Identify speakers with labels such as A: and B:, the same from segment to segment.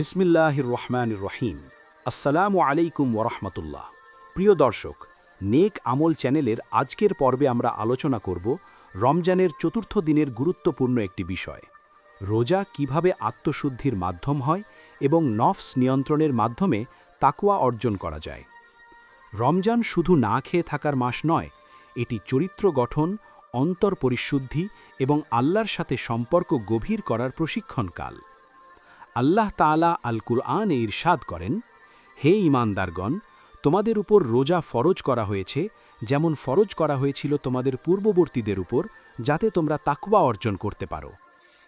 A: বিসমিল্লাহির রহমান রহিম। আসসালামু আলাইকুম ওরহমতুল্লাহ। প্রিয় দর্শক, নেক আমল চ্যানেলের আজকের পর্বে আমরা আলোচনা করব রমজানের চতুর্থ দিনের গুরুত্বপূর্ণ একটি বিষয়। রোজা কীভাবে আত্মশুদ্ধির মাধ্যম হয় এবং নফস নিয়ন্ত্রণের মাধ্যমে তাকুয়া অর্জন করা যায়। রমজান শুধু না খেয়ে থাকার মাস নয়, এটি চরিত্র গঠন, অন্তর পরিশুদ্ধি এবং আল্লাহর সাথে সম্পর্ক গভীর করার প্রশিক্ষণকাল। আল্লাহ তাআলা আল কুরআনে ইরশাদ করেন, হে ইমানদারগণ তোমাদের উপর রোজা ফরজ করা হয়েছে, যেমন ফরজ করা হয়েছিল তোমাদের পূর্ববর্তীদের উপর, যাতে তোমরা তাকওয়া অর্জন করতে পারো।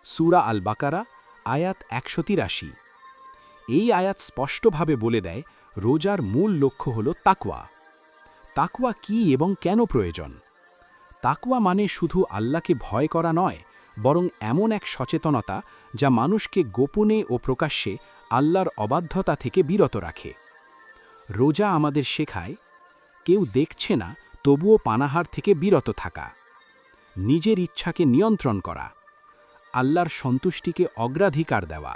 A: সুরা আল বাকারা আয়াত একশো তিরাশি। এই আয়াত স্পষ্টভাবে বলে দেয়, রোজার মূল লক্ষ্য হল তাকওয়া। তাকুয়া কি এবং কেন প্রয়োজন? তাকুয়া মানে শুধু আল্লাহকে ভয় করা নয় বরং এমন এক সচেতনতা যা মানুষকে গোপনে ও প্রকাশ্যে আল্লাহর অবাধ্যতা থেকে বিরত রাখে। রোজা আমাদের শেখায়, কেউ দেখছে না তবুও পানাহার থেকে বিরত থাকা। নিজের ইচ্ছাকে নিয়ন্ত্রণ করা, আল্লাহর সন্তুষ্টিকে অগ্রাধিকার দেওয়া।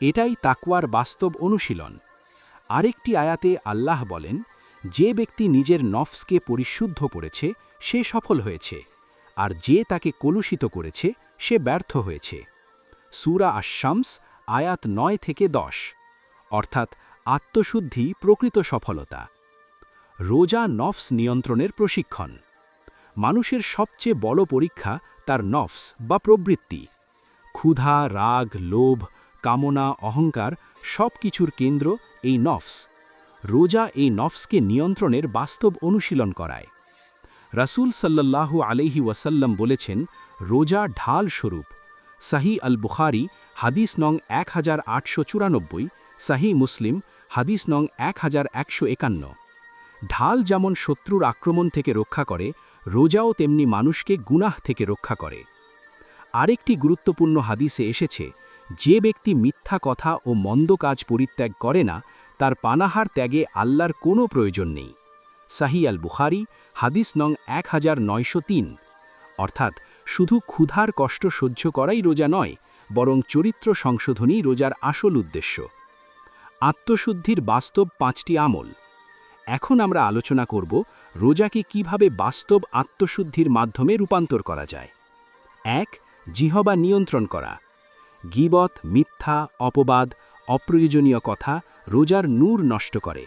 A: এটাই তাকুয়ার বাস্তব অনুশীলন। আরেকটি আয়াতে আল্লাহ বলেন, যে ব্যক্তি নিজের নফসকে পরিশুদ্ধ করেছে, সে সফল হয়েছে। আর যে তাকে কলুষিত করেছে, সে ব্যর্থ হয়েছে। সুরা আশামস আয়াত নয় থেকে দশ। অর্থাৎ আত্মশুদ্ধি প্রকৃত সফলতা। রোজা নফস নিয়ন্ত্রণের প্রশিক্ষণ। মানুষের সবচেয়ে বড় পরীক্ষা তার নফস বা প্রবৃত্তি। ক্ষুধা, রাগ, লোভ, কামনা, অহংকার সব কিছুর কেন্দ্র এই নফস। রোজা এই নফসকে নিয়ন্ত্রণের বাস্তব অনুশীলন করায়। রাসূল সাল্লাল্লাহু আলহি ওয়াসাল্লাম বলেছেন, রোজা ঢাল স্বরূপ। সাহি আল বুখারি হাদিস নং এক হাজার আটশো চুরানব্বই, সাহি মুসলিম, হাদিস নং এক হাজার একশো একান্ন। ঢাল যেমন শত্রুর আক্রমণ থেকে রক্ষা করে, রোজাও তেমনি মানুষকে গুনাহ থেকে রক্ষা করে। আরেকটি গুরুত্বপূর্ণ হাদিসে এসেছে, যে ব্যক্তি মিথ্যা কথা ও মন্দ কাজ পরিত্যাগ করে না, তার পানাহার ত্যাগে আল্লাহর কোনো প্রয়োজন নেই। সাহি আল বুখারি, হাদিস নং এক হাজার নয়শো তিন। অর্থাৎ, শুধু ক্ষুধার কষ্ট সহ্য করাই রোজা নয়, বরং চরিত্র সংশোধনই রোজার আসল উদ্দেশ্য। আত্মশুদ্ধির বাস্তব পাঁচটি আমল। এখন আমরা আলোচনা করব রোজাকে কীভাবে বাস্তব আত্মশুদ্ধির মাধ্যমে রূপান্তর করা যায়। এক, জিহবা নিয়ন্ত্রণ করা। গিবত, মিথ্যা, অপবাদ, অপ্রয়োজনীয় কথা রোজার নূর নষ্ট করে।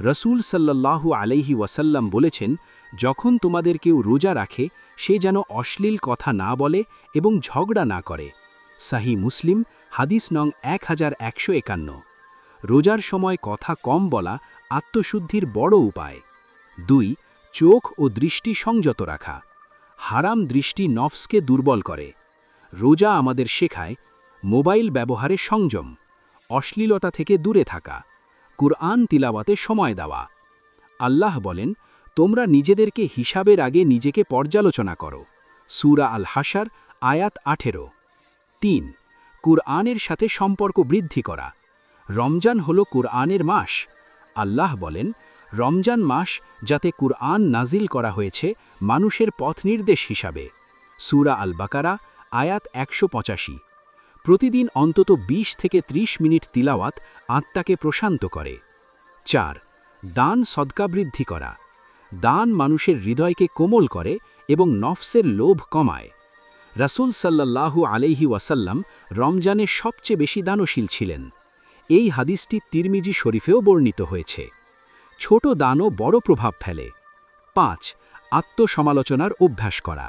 A: রসুল সাল্লাল্লাহু আলাইহি ওয়াসাল্লাম বলেছেন, যখন তোমাদের কেউ রোজা রাখে, সে যেন অশ্লীল কথা না বলে এবং ঝগড়া না করে। সাহি মুসলিম, হাদিস নং এক হাজার একশো একান্ন। রোজার সময় কথা কম বলা আত্মশুদ্ধির বড় উপায়। দুই, চোখ ও দৃষ্টি সংযত রাখা। হারাম দৃষ্টি নফসকে দুর্বল করে। রোজা আমাদের শেখায়, মোবাইল ব্যবহারে সংযম। অশ্লীলতা থেকে দূরে থাকা। কুরআন তিলাওয়াতে সময় দেওয়া। আল্লাহ বলেন, তোমরা নিজেদেরকে হিসাবের আগে নিজেকে পর্যালোচনা করো। সুরা আল হাসার আয়াত আঠেরো। তিন, কুরআনের সাথে সম্পর্ক বৃদ্ধি করা। রমজান হল কুরআনের মাস। আল্লাহ বলেন, রমজান মাস যাতে কুরআন নাজিল করা হয়েছে মানুষের পথ নির্দেশ হিসাবে। সুরা আল বাকারা আয়াত একশো পঁচাশি। প্রতিদিন অন্তত ২০ থেকে ৩০ মিনিট তিলাওয়াত আত্মাকে প্রশান্ত করে। চার, দান সদকা বৃদ্ধি করা। দান মানুষের হৃদয়কে কোমল করে এবং নফসের লোভ কমায়। রাসুল সাল্লাল্লাহু আলাইহি ওয়াসাল্লাম রমজানে সবচেয়ে বেশি দানশীল ছিলেন। এই হাদিসটি তিরমিজি শরীফেও বর্ণিত হয়েছে। ছোট দানও বড় প্রভাব ফেলে। পাঁচ, আত্মসমালোচনার অভ্যাস করা।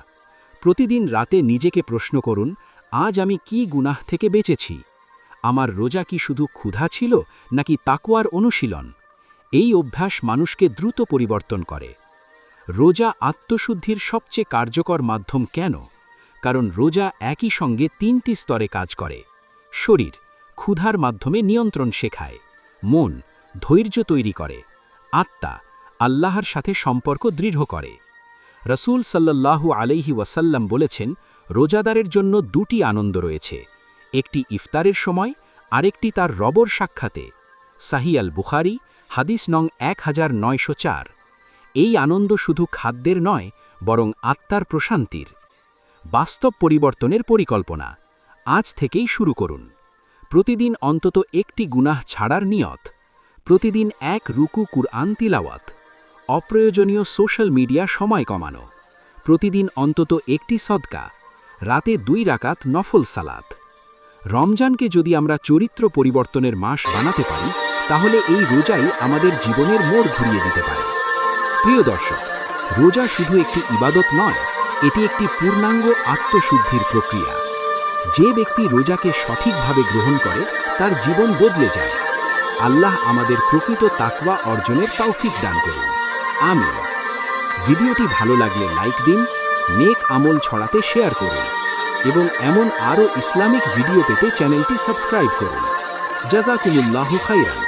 A: প্রতিদিন রাতে নিজেকে প্রশ্ন করুন আজ আমি কি গুনাহ থেকে বেঁচেছি? আমার রোজা কি শুধু ক্ষুধা ছিল, নাকি তাকুয়ার অনুশীলন? এই অভ্যাস মানুষকে দ্রুত পরিবর্তন করে। রোজা আত্মশুদ্ধির সবচেয়ে কার্যকর মাধ্যম কেন? কারণ রোজা একই সঙ্গে তিনটি স্তরে কাজ করে। শরীর, ক্ষুধার মাধ্যমে নিয়ন্ত্রণ শেখায়। মন, ধৈর্য তৈরি করে। আত্মা, আল্লাহর সাথে সম্পর্ক দৃঢ় করে। রসুল সাল্লাল্লাহু আলাইহি ওয়াসাল্লাম বলেছেন রোজাদারের জন্য দুটি আনন্দ রয়েছে, একটি ইফতারের সময়, আরেকটি তার রবর সাক্ষাতে। সাহিয়াল বুখারি, হাদিস নং এক হাজার নয়শো চার। এই আনন্দ শুধু খাদ্যের নয়, বরং আত্মার প্রশান্তির। বাস্তব পরিবর্তনের পরিকল্পনা। আজ থেকেই শুরু করুন। প্রতিদিন অন্তত একটি গুনাহ ছাড়ার নিয়ত। প্রতিদিন এক রুকু কুরআন তিলাওয়াত। অপ্রয়োজনীয় সোশ্যাল মিডিয়া সময় কমানো। প্রতিদিন অন্তত একটি সদকা। রাতে দুই রাকাত নফল সালাত। রমজানকে যদি আমরা চরিত্র পরিবর্তনের মাস বানাতে পারি, তাহলে এই রোজাই আমাদের জীবনের মোড় ঘুরিয়ে দিতে পারে। প্রিয় দর্শক, রোজা শুধু একটি ইবাদত নয়, এটি একটি পূর্ণাঙ্গ আত্মশুদ্ধির প্রক্রিয়া। যে ব্যক্তি রোজাকে সঠিকভাবে গ্রহণ করে, তার জীবন বদলে যায়। আল্লাহ আমাদের প্রকৃত তাকওয়া অর্জনের তৌফিক দান করুন। আমিন। ভিডিওটি ভালো লাগলে লাইক দিন নেক আমল ছড়াতে শেয়ার করুন এবং এমন আরও ইসলামিক ভিডিও পেতে চ্যানেলটি সাবস্ক্রাইব করুন। জাজাকুমুল্লাহ খাইরান